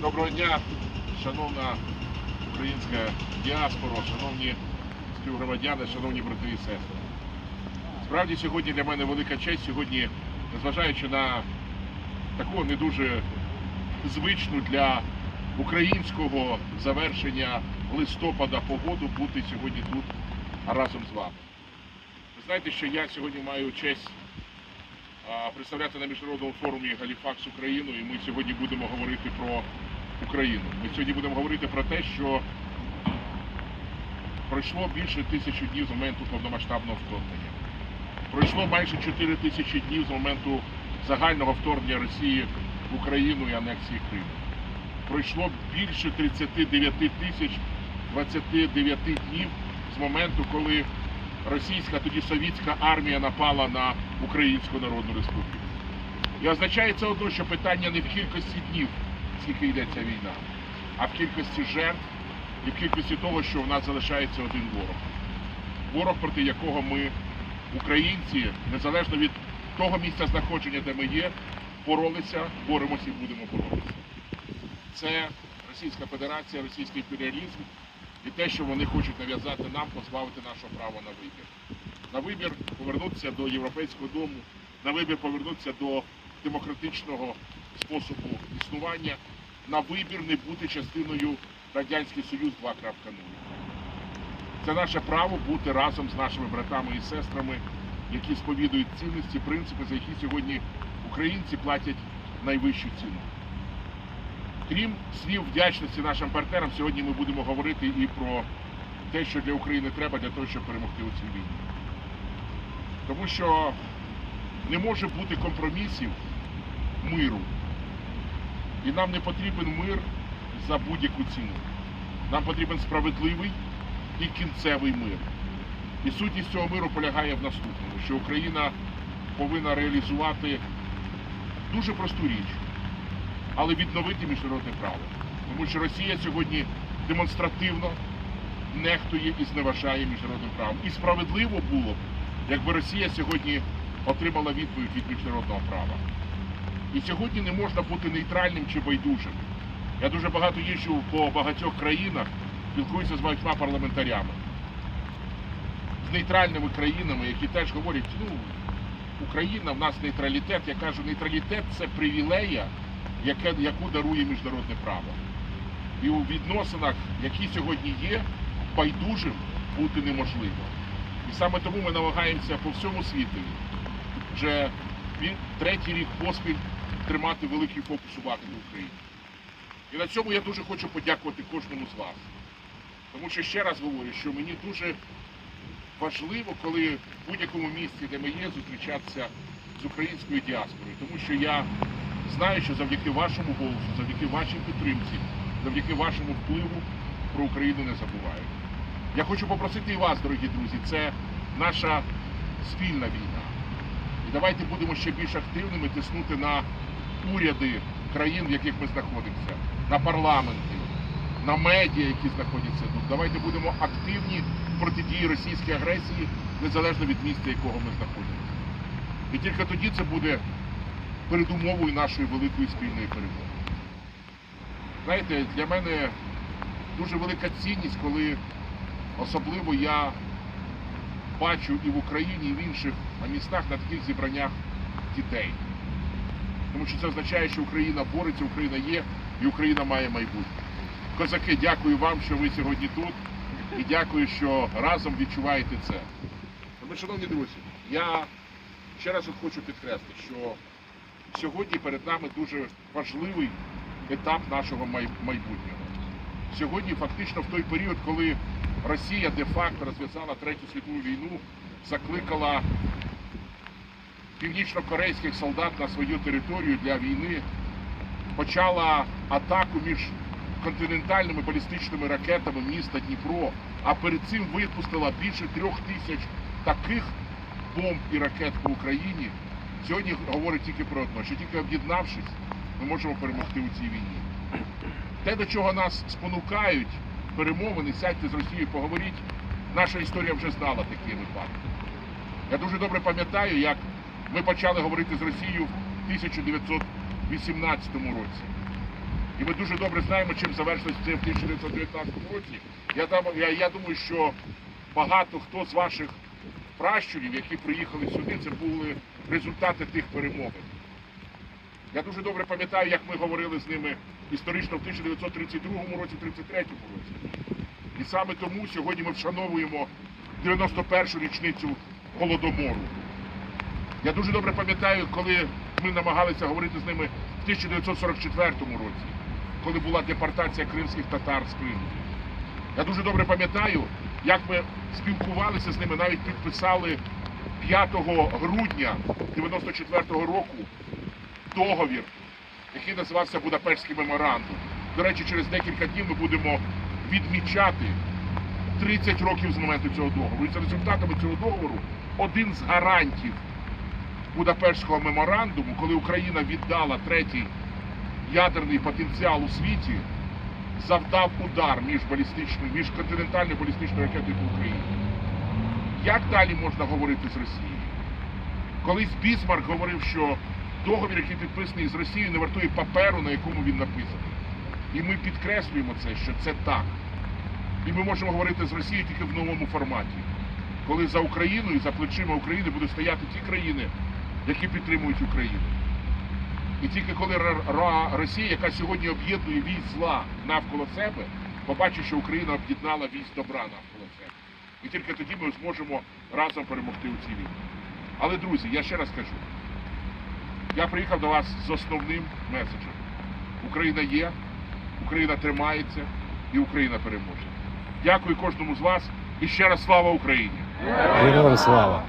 Доброго дня, шановна українська діаспора, шановні співгромадяни, шановні брати і сестри. Справді сьогодні для мене велика честь, сьогодні, незважаючи на таку не дуже звичну для українського завершення листопада погоду бути сьогодні тут разом з вами. Ви знаєте, що я сьогодні маю честь представляти на міжнародному форумі Галіфакс Україну, і ми сьогодні будемо говорити про Україну. Ми сьогодні будемо говорити про те, що пройшло більше тисячі днів з моменту повномасштабного вторгнення. Пройшло майже 4 тисячі днів з моменту загального вторгнення Росії в Україну і анексії Криму. Пройшло більше 39 тисяч 29 днів з моменту, коли російська тоді совітська армія напала на Українську Народну Республіку. І означає це одно, що питання не в кількості днів, скільки йде ця війна, а в кількості жертв і в кількості того, що в нас залишається один ворог. Ворог, проти якого ми, українці, незалежно від того місця знаходження, де ми є, боролися, боремося і будемо боротися. Це Російська Федерація, російський імперіалізм і те, що вони хочуть нав'язати нам, позбавити нашого права на вибір. На вибір повернутися до європейського дому, на вибір повернутися до демократичного способу існування, на вибір не бути частиною Радянський Союз 2.0. Це наше право бути разом з нашими братами і сестрами, які сповідують цінності, принципи, за які сьогодні українці платять найвищу ціну. Крім слів вдячності нашим партнерам, сьогодні ми будемо говорити і про те, що для України треба для того, щоб перемогти у цій війні. Тому що не може бути компромісів миру. І нам не потрібен мир за будь-яку ціну. Нам потрібен справедливий і кінцевий мир. І сутність цього миру полягає в наступному, що Україна повинна реалізувати дуже просту річ, але відновити міжнародне право. Тому що Росія сьогодні демонстративно нехтує і зневажає міжнародним правом. І справедливо було б, якби Росія сьогодні отримала відповідь від міжнародного права. І сьогодні не можна бути нейтральним чи байдужим. Я дуже багато їжджу по багатьох країнах, спілкуюся з багатьма парламентарями, з нейтральними країнами, які теж говорять, ну, Україна, в нас нейтралітет. Я кажу, нейтралітет це привілея, яку дарує міжнародне право. І у відносинах, які сьогодні є, байдужим бути неможливо. І саме тому ми намагаємося по всьому світу вже третій рік поспіль тримати великий фокус уваги на Україні. І на цьому я дуже хочу подякувати кожному з вас. Тому що ще раз говорю, що мені дуже важливо, коли в будь-якому місці, де ми є, зустрічатися з українською діаспорою. Тому що я знаю, що завдяки вашому голосу, завдяки вашій підтримці, завдяки вашому впливу про Україну не забувають. Я хочу попросити і вас, дорогі друзі, це наша спільна війна. І давайте будемо ще більш активними тиснути на уряди країн, в яких ми знаходимося, на парламенти, на медіа, які знаходяться тут. Давайте будемо активні протидії російській агресії, незалежно від місця, якого ми знаходимося. І тільки тоді це буде передумовою нашої великої спільної перемоги. Знаєте, для мене дуже велика цінність, коли особливо я бачу і в Україні, і в інших містах на таких зібраннях дітей. Тому що це означає, що Україна бореться, Україна є і Україна має майбутнє. Козаки, дякую вам, що ви сьогодні тут, і дякую, що разом відчуваєте це. Шановні друзі, я ще раз от хочу підкреслити, що сьогодні перед нами дуже важливий етап нашого майбутнього. Сьогодні фактично в той період, коли Росія де-факто розв'язала Третю світову війну, закликала північно-корейських солдат на свою територію для війни, почала атаку між континентальними балістичними ракетами міста Дніпро, а перед цим випустила більше трьох тисяч таких бомб і ракет по Україні. Сьогодні говорить тільки про одне, що тільки об'єднавшись, ми можемо перемогти у цій війні. Те, до чого нас спонукають перемовини, сядьте з Росією, поговоріть. Наша історія вже знала такі випадки. Я дуже добре пам'ятаю, як ми почали говорити з Росією в 1918 році. І ми дуже добре знаємо, чим завершилось це в 1919 році. Я, я, я думаю, що багато хто з ваших пращурів, які приїхали сюди, це були результати тих перемовин. Я дуже добре пам'ятаю, як ми говорили з ними історично в 1932 році, 33 році. І саме тому сьогодні ми вшановуємо 91-ю річницю Голодомору. Я дуже добре пам'ятаю, коли ми намагалися говорити з ними в 1944 році, коли була депортація кримських татар з Криму. Я дуже добре пам'ятаю, як ми спілкувалися з ними, навіть підписали 5 грудня 94 року договір, який називався Будапештський меморандум. До речі, через декілька днів ми будемо відмічати 30 років з моменту цього договору. І за результатами цього договору один з гарантів Будапештського меморандуму, коли Україна віддала третій ядерний потенціал у світі, завдав удар між балістичною, між континентальною балістичною ракетою по. Як далі можна говорити з Росією? Колись Бісмарк говорив, що договір, який підписаний з Росією, не вартує паперу, на якому він написаний. І ми підкреслюємо це, що це так. І ми можемо говорити з Росією тільки в новому форматі, коли за Україною, за плечима України будуть стояти ті країни, які підтримують Україну. І тільки коли Росія, яка сьогодні об'єднує військ зла навколо себе, побачить, що Україна об'єднала військ добра навколо себе. І тільки тоді ми зможемо разом перемогти у цій війні. Але, друзі, я ще раз кажу, я приїхав до вас з основним меседжем. Україна є, Україна тримається і Україна переможе. Дякую кожному з вас і ще раз слава Україні! Героям слава!